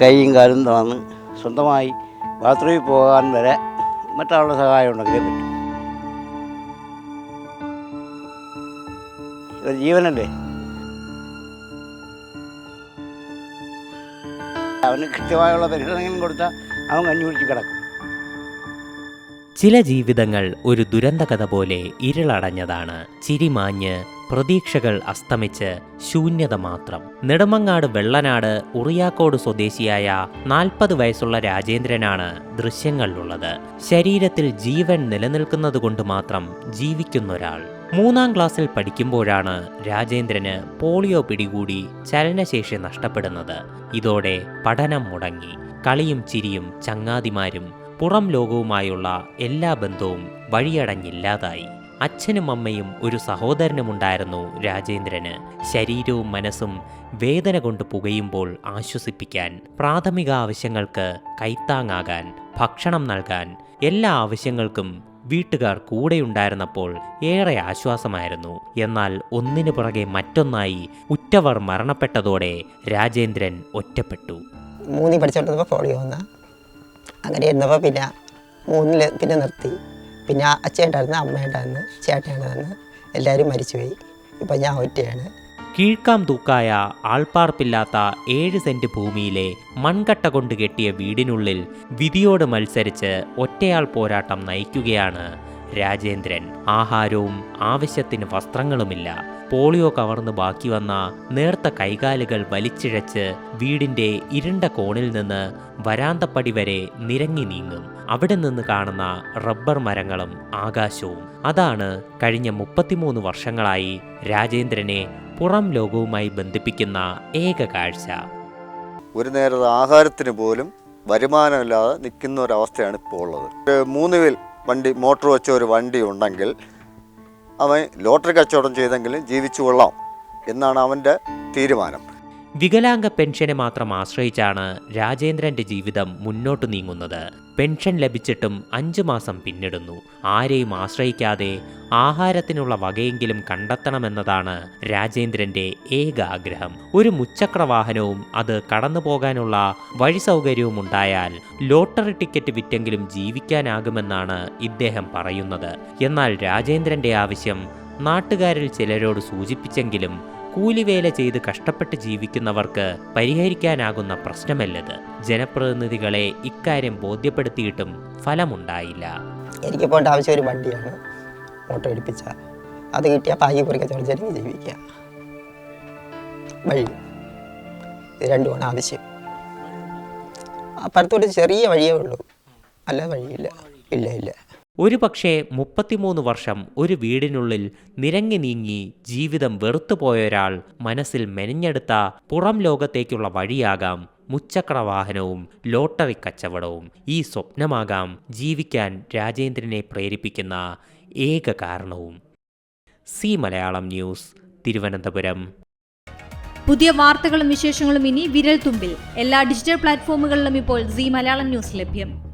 കൈയും കാലും തളർന്ന് സ്വന്തമായി ബാത്റൂമിൽ പോകാൻ വരെ മറ്റാളുടെ സഹായം ഉണ്ടെങ്കിലേ പറ്റും. ഒരു ജീവനല്ലേ? അവന് കൃത്യമായുള്ള പരിഗണനയും കൊടുത്താൽ അവൻ കഞ്ഞി കുടിച്ച് കിടക്കും. ചില ജീവിതങ്ങൾ ഒരു ദുരന്തകഥ പോലെ ഇരുളടഞ്ഞതാണ്. ചിരിമാഞ്ഞ് പ്രതീക്ഷകൾ അസ്തമിച്ച് ശൂന്യത മാത്രം. നെടുമങ്ങാട് വെള്ളനാട് ഉറിയാക്കോട് സ്വദേശിയായ നാൽപ്പത് വയസ്സുള്ള രാജേന്ദ്രനാണ് ദൃശ്യങ്ങളിലുള്ളത്. ശരീരത്തിൽ ജീവൻ നിലനിൽക്കുന്നതുകൊണ്ട് മാത്രം ജീവിക്കുന്നൊരാൾ. മൂന്നാം ക്ലാസ്സിൽ പഠിക്കുമ്പോഴാണ് രാജേന്ദ്രന് പോളിയോ പിടികൂടി ചലനശേഷി നഷ്ടപ്പെടുന്നത്. ഇതോടെ പഠനം മുടങ്ങി. കളിയും ചിരിയും ചങ്ങാതിമാരും പുറം ലോകവുമായുള്ള എല്ലാ ബന്ധവും വഴിയടഞ്ഞില്ലാതായി. അച്ഛനും അമ്മയും ഒരു സഹോദരനുമുണ്ടായിരുന്നു രാജേന്ദ്രന്. ശരീരവും മനസ്സും വേദന കൊണ്ട് പുകയുമ്പോൾ ആശ്വസിപ്പിക്കാൻ പ്രാഥമിക ആവശ്യങ്ങൾക്ക് കൈത്താങ്ങാകാൻ ഭക്ഷണം നൽകാൻ എല്ലാ ആവശ്യങ്ങൾക്കും വീട്ടുകാർ കൂടെയുണ്ടായിരുന്നപ്പോൾ ഏറെ ആശ്വാസമായിരുന്നു. എന്നാൽ ഒന്നിനു പുറകെ മറ്റൊന്നായി ഉറ്റവർ മരണപ്പെട്ടതോടെ രാജേന്ദ്രൻ ഒറ്റപ്പെട്ടു. മൂന്നി പഠിച്ചുകൊണ്ടിരുന്നപ്പോൾ പോളിയോ വന്ന അങ്ങനെ ഇരുന്നപ്പോൾ പിന്നെ മൂന്നിൽ പിന്നെ നിർത്തി. പിന്നെ അച്ഛൻ ഉണ്ടായിരുന്നു അമ്മ ഉണ്ടായിരുന്നു ചേട്ടൻ ഉണ്ടായിരുന്നു എല്ലാവരും മരിച്ചുപോയി. ഇപ്പം ഞാൻ ഒറ്റയാണ്. കീഴ്ക്കാം തൂക്കായ ആൾപ്പാർപ്പില്ലാത്ത ഏഴ് സെന്റ് ഭൂമിയിലെ മൺകട്ട കൊണ്ട് കെട്ടിയ വീടിനുള്ളിൽ വിധിയോട് മത്സരിച്ച് ഒറ്റയാൾ പോരാട്ടം നയിക്കുകയാണ് രാജേന്ദ്രൻ. ആഹാരവും ആവശ്യത്തിന് വസ്ത്രങ്ങളുമില്ല. പോളിയോ കവർന്ന് ബാക്കി വന്ന നേർത്ത കൈകാലുകൾ വലിച്ചിഴച്ച് വീടിന്റെ ഇരുണ്ട കോണിൽ നിന്ന് വരാന്തപ്പടി വരെ നിരങ്ങി നീങ്ങും. അവിടെ നിന്ന് കാണുന്ന റബ്ബർ മരങ്ങളും ആകാശവും. അതാണ് കഴിഞ്ഞ മുപ്പത്തിമൂന്ന് വർഷങ്ങളായി രാജേന്ദ്രനെ പുറം ലോകവുമായി ബന്ധിപ്പിക്കുന്ന ഏക കാഴ്ച. ഒരു നേരത്തെ ആഹാരത്തിന് പോലും വരുമാനമില്ലാതെ നിൽക്കുന്ന ഒരവസ്ഥയാണ് ഇപ്പോൾ ഉള്ളത്. മൂന്നുവിൽ മൂന്ന് വീൽ വണ്ടി മോട്ടോർ വെച്ച ഒരു വണ്ടി ഉണ്ടെങ്കിൽ അവൻ ലോട്ടറി കച്ചവടം ചെയ്തെങ്കിലും ജീവിച്ചു കൊള്ളാം എന്നാണ് അവന്റെ തീരുമാനം. വികലാംഗ പെൻഷനെ മാത്രം ആശ്രയിച്ചാണ് രാജേന്ദ്രന്റെ ജീവിതം മുന്നോട്ട് നീങ്ങുന്നത്. പെൻഷൻ ലഭിച്ചിട്ടും അഞ്ചു മാസം പിന്നിടുന്നു. ആരെയും ആശ്രയിക്കാതെ ആഹാരത്തിനുള്ള വകയെങ്കിലും കണ്ടെത്തണമെന്നതാണ് രാജേന്ദ്രന്റെ ഏക ആഗ്രഹം. ഒരു മുച്ചക്ര വാഹനവും അത് കടന്നു പോകാനുള്ള വഴി സൗകര്യവും ഉണ്ടായാൽ ലോട്ടറി ടിക്കറ്റ് വിറ്റെങ്കിലും ജീവിക്കാനാകുമെന്നാണ് ഇദ്ദേഹം പറയുന്നത്. എന്നാൽ രാജേന്ദ്രന്റെ ആവശ്യം നാട്ടുകാരിൽ ചിലരോട് സൂചിപ്പിച്ചെങ്കിലും കൂലിവേല ചെയ്ത് കഷ്ടപ്പെട്ട് ജീവിക്കുന്നവർക്ക് പരിഹരിക്കാനാകുന്ന പ്രശ്നമല്ലത്. ജനപ്രതിനിധികളെ ഇക്കാര്യം ബോധ്യപ്പെടുത്തിയിട്ടും ഫലമുണ്ടായില്ല. എനിക്ക് പോകേണ്ട ആവശ്യം ഒരു വണ്ടിയാണ്. ഓട്ടോ എടുപ്പിച്ച അത് കിട്ടിയാൽ പാകി കുറിക്കാൻ ചോദിച്ചാൽ ജീവിക്കുക. വഴി. ഇത് രണ്ടുമാണ് ആവശ്യം. അപ്പുറത്തോട്ട് ചെറിയ വഴിയേ ഉള്ളൂ. അല്ല വഴിയില്ല. ഇല്ല ഇല്ല. ഒരു പക്ഷേ മുപ്പത്തിമൂന്ന് വർഷം ഒരു വീടിനുള്ളിൽ നിരങ്ങി നീങ്ങി ജീവിതം വെറുത്തുപോയ ഒരാൾ മനസ്സിൽ മെനഞ്ഞെടുത്ത പുറം ലോകത്തേക്കുള്ള വഴിയാകാം മുച്ചക്ര വാഹനവും ലോട്ടറി കച്ചവടവും. ഈ സ്വപ്നമാകാം ജീവിക്കാൻ രാജേന്ദ്രനെ പ്രേരിപ്പിക്കുന്ന ഏക കാരണവും. സി മലയാളം ന്യൂസ് തിരുവനന്തപുരം. പുതിയ വാർത്തകളും വിശേഷങ്ങളും ഇനി വിരൽ തുമ്പിൽ എല്ലാ ഡിജിറ്റൽ പ്ലാറ്റ്ഫോമുകളിലും ഇപ്പോൾ സി മലയാളം ന്യൂസ് ലഭ്യം.